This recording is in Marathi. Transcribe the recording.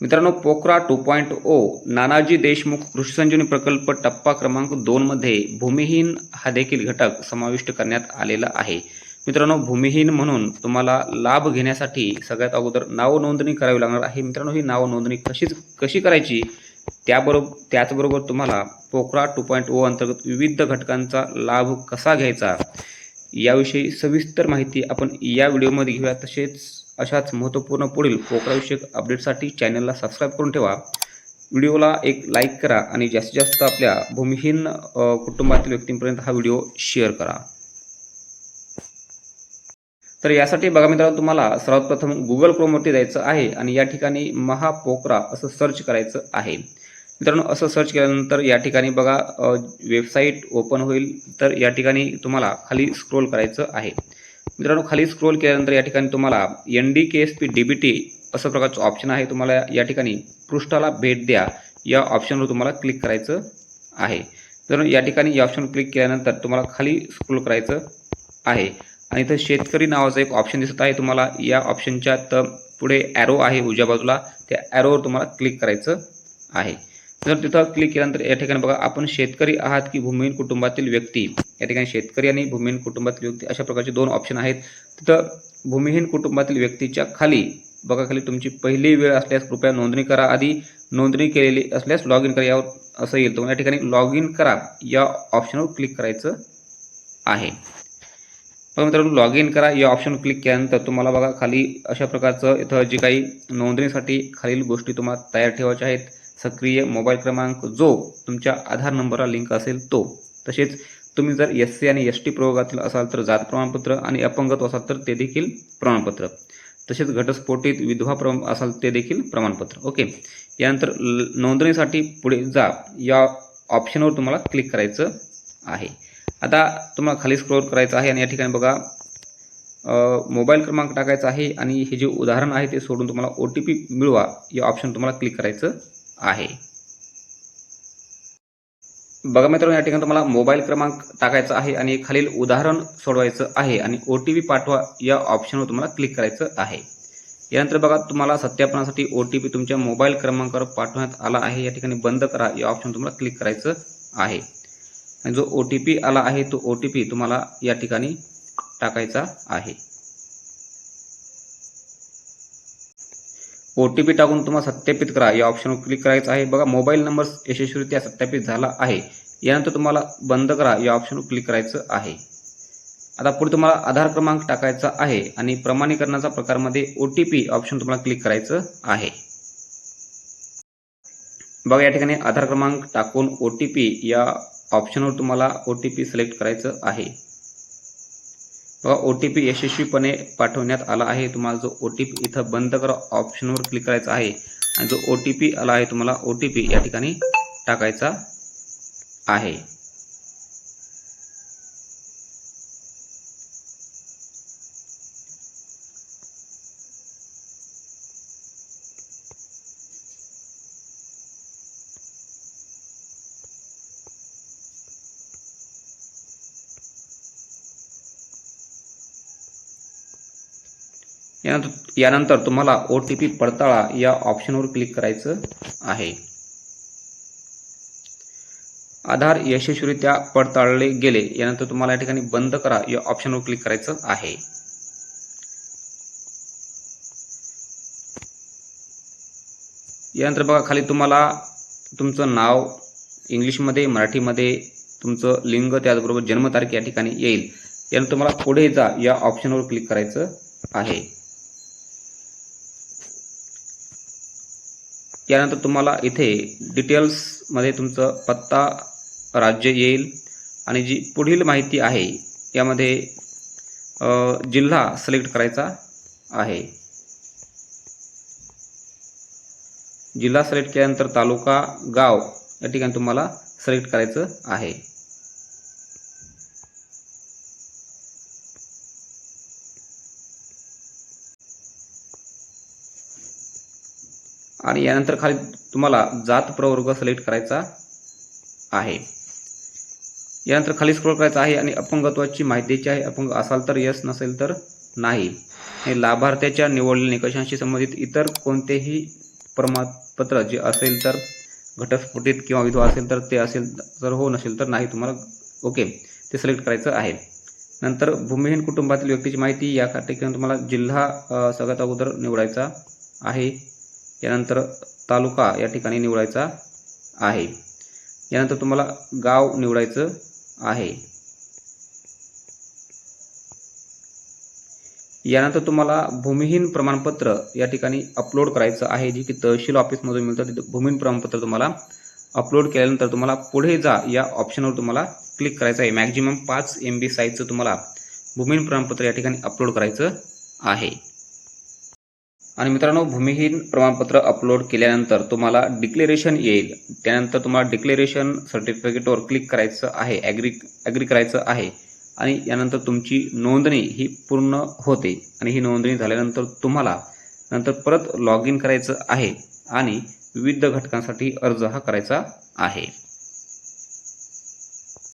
मित्रांनो Pokhra two point O Nanaji Deshmukh Krishi Sanjivani प्रकल्प टप्पा क्रमांक दोनमध्ये भूमिहीन हा देखील घटक समाविष्ट करण्यात आलेला आहे. मित्रांनो भूमिहीन म्हणून तुम्हाला लाभ घेण्यासाठी सगळ्यात अगोदर नाव नोंदणी करावी लागणार आहे. मित्रांनो ही नाव नोंदणी कशीच कशी करायची? त्याबरोबर त्याचबरोबर तुम्हाला पोखरा टू पॉईंट ओ अंतर्गत विविध घटकांचा लाभ कसा घ्यायचा? याविषयी सविस्तर माहिती आपण या व्हिडिओमध्ये घेऊया. तसेच अशाच महत्त्वपूर्ण पुढील पोखराविषयक अपडेटसाठी चॅनलला सबस्क्राईब करून ठेवा. व्हिडिओला एक लाईक करा आणि जास्तीत जास्त आपल्या भूमिहीन कुटुंबातील व्यक्तींपर्यंत हा व्हिडिओ शेअर करा. तर यासाठी बघा मित्रांनो तुम्हाला सर्वात प्रथम गुगल क्रोमवरती जायचं आहे आणि या ठिकाणी महापोकरा असं सर्च करायचं आहे. मित्रांनो असं सर्च केल्यानंतर या ठिकाणी बघा वेबसाईट ओपन होईल. तर या ठिकाणी तुम्हाला खाली स्क्रोल करायचं आहे. मित्रांनो खाली स्क्रोल केल्यानंतर या ठिकाणी तुम्हाला N D K S P D B T असं प्रकारचं ऑप्शन आहे. तुम्हाला या ठिकाणी पृष्ठाला भेट द्या. या ऑप्शनवर तुम्हाला क्लिक करायचं आहे. तर या ठिकाणी या ऑप्शन क्लिक केल्यानंतर तुम्हाला खाली स्क्रोल करायचं आहे. आणि इथं शेतकरी नावाचं एक ऑप्शन दिसत आहे. तुम्हाला या ऑप्शनच्या तर पुढे ॲरो आहे उजव्या बाजूला. त्या ॲरोवर तुम्हाला क्लिक करायचं आहे. जर तिथं क्लिक केल्यानंतर या ठिकाणी बघा आपण शेतकरी आहात की भूमिहीन कुटुंबातील व्यक्ती या ठिकाणी शेतकरी आणि भूमिहीन कुटुंबातील व्यक्ती अशा प्रकारचे दोन ऑप्शन आहेत. तिथं भूमिहीन कुटुंबातील व्यक्तीच्या खाली बघा खाली तुमची पहिली वेळ असल्यास कृपया नोंदणी करा आधी. नोंदणी केलेली असल्यास लॉग इन करा यावर असं येईल. तर या ठिकाणी लॉग इन करा या ऑप्शनवर क्लिक करायचं आहे. बघा मित्रांनो लॉग इन करा या ऑप्शन क्लिक केल्यानंतर तुम्हाला बघा खाली अशा प्रकारचं इथं जी काही नोंदणीसाठी खालील गोष्टी तुम्हाला तयार ठेवायच्या आहेत. सक्रिय मोबाईल क्रमांक जो तुमच्या आधार नंबरला लिंक असेल तो. तसेच तुम्ही जर एस सी आणि एस टी प्रयोगातील असाल तर जात प्रमाणपत्र आणि अपंगत्व असाल तर ते देखील प्रमाणपत्र. तसेच घटस्फोटीत विधवा प्र असाल ते देखील प्रमाणपत्र. ओके. यानंतर ल- नोंदणीसाठी पुढे जा. या ऑप्शनवर तुम्हाला क्लिक करायचं आहे. आता तुम्हाला खाली स्क्रोल करायचं आहे आणि या ठिकाणी बघा मोबाईल क्रमांक टाकायचा आहे आणि हे जे उदाहरण आहे ते सोडून तुम्हाला ओ टी पी मिळवा. या ऑप्शन तुम्हाला क्लिक करायचं आहे. बघा मित्रांनो या ठिकाणी तुम्हाला मोबाईल क्रमांक टाकायचा आहे आणि खालील उदाहरण सोडवायचं आहे आणि ओ टी पी पाठवा या ऑप्शनवर तुम्हाला क्लिक करायचं आहे. यानंतर बघा तुम्हाला सत्यापनासाठी ओ टी पी तुमच्या मोबाईल क्रमांकावर पाठवण्यात आला आहे. या ठिकाणी बंद करा या ऑप्शन तुम्हाला क्लिक करायचं आहे. आणि जो ओ टी पी आला आहे तो ओ टी पी तुम्हाला या ठिकाणी टाकायचा आहे. ओ टी पी टाकून तुम्हाला सत्यापित करा. या ऑप्शनवर क्लिक करायचं आहे. बघा मोबाईल नंबर यशस्वीरित्या सत्यापित झाला आहे. यानंतर तुम्हाला बंद करा. या ऑप्शनवर क्लिक करायचं आहे. आता पुढे तुम्हाला आधार क्रमांक टाकायचा आहे आणि प्रमाणीकरणाचा प्रकारमध्ये ओ टी पी ऑप्शन तुम्हाला क्लिक करायचं आहे. बघा या ठिकाणी आधार क्रमांक टाकून ओ टी पी या ऑप्शनवर तुम्हाला ओ टी पी सिलेक्ट करायचं आहे. ओ टी पी यशस्वीपणे पाठवण्यात आला आहे. तुम्हाला जो ओ टी पी इथं बंद करा ऑप्शनवर क्लिक करायचा आहे आणि जो ओ टी पी आला आहे तुम्हाला ओ टी पी या ठिकाणी टाकायचा आहे. यानंतर यानंतर तुम्हाला ओ टी पी पडताळा या ऑप्शनवर क्लिक करायचं आहे. आधार यशस्वीरित्या पडताळले गेले. यानंतर तुम्हाला या ठिकाणी बंद करा. या ऑप्शनवर क्लिक करायचं आहे. यानंतर बघा खाली तुम्हाला तुमचं नाव इंग्लिशमध्ये मराठीमध्ये तुमचं लिंग त्याचबरोबर जन्मतारीख या ठिकाणी येईल. यानंतर तुम्हाला पुढे जा. या ऑप्शनवर क्लिक करायचं आहे. यानंतर तुम्हाला इथे डिटेल्समध्ये तुमचं पत्ता राज्य येईल आणि जी पुढील माहिती आहे यामध्ये जिल्हा सिलेक्ट करायचा आहे. जिल्हा सिलेक्ट केल्यानंतर तालुका गाव या ठिकाणी तुम्हाला सिलेक्ट करायचं आहे. आणि यानंतर खाली तुम्हाला जात प्रवर्ग सिलेक्ट करायचा आहे. यानंतर खाली स्क्रोल करायचा आहे आणि अपंगत्वाची माहिती द्यायची आहे. अपंग असाल तर यस नसेल तर नाही. आणि लाभार्थ्याच्या निवडलेल्या निकषांशी संबंधित इतर कोणतेही प्रमाणपत्र जे असेल तर घटस्फोटित किंवा विधवा असेल तर ते असेल तर हो नसेल तर नाही तुम्हाला ओके ते सिलेक्ट करायचं आहे. नंतर भूमिहीन कुटुंबातील व्यक्तीची माहिती या ठिकाणी तुम्हाला जिल्हा सगळ्यात अगोदर निवडायचा आहे. यानंतर तालुका या ठिकाणी निवडायचा आहे. यानंतर तुम्हाला गाव निवडायचं आहे. यानंतर तुम्हाला भूमिहीन प्रमाणपत्र या ठिकाणी अपलोड करायचं आहे जे की तहसील ऑफिसमधून मिळतं. तिथं भूमिहीन प्रमाणपत्र तुम्हाला अपलोड केल्यानंतर तुम्हाला पुढे जा या ऑप्शनवर तुम्हाला क्लिक करायचं आहे. मॅक्झिमम पाच एम बी साईजचं तुम्हाला भूमिहीन प्रमाणपत्र या ठिकाणी अपलोड करायचं आहे. आणि मित्रांनो भूमिहीन प्रमाणपत्र अपलोड केल्यानंतर तुम्हाला डिक्लेरेशन येईल. त्यानंतर तुम्हाला डिक्लेरेशन सर्टिफिकेटवर क्लिक करायचं आहे ॲग्री ॲग्री करायचं आहे. आणि यानंतर तुमची नोंदणी ही पूर्ण होते. आणि ही नोंदणी झाल्यानंतर तुम्हाला नंतर परत लॉग इन करायचं आहे आणि विविध घटकांसाठी अर्ज हा करायचा आहे.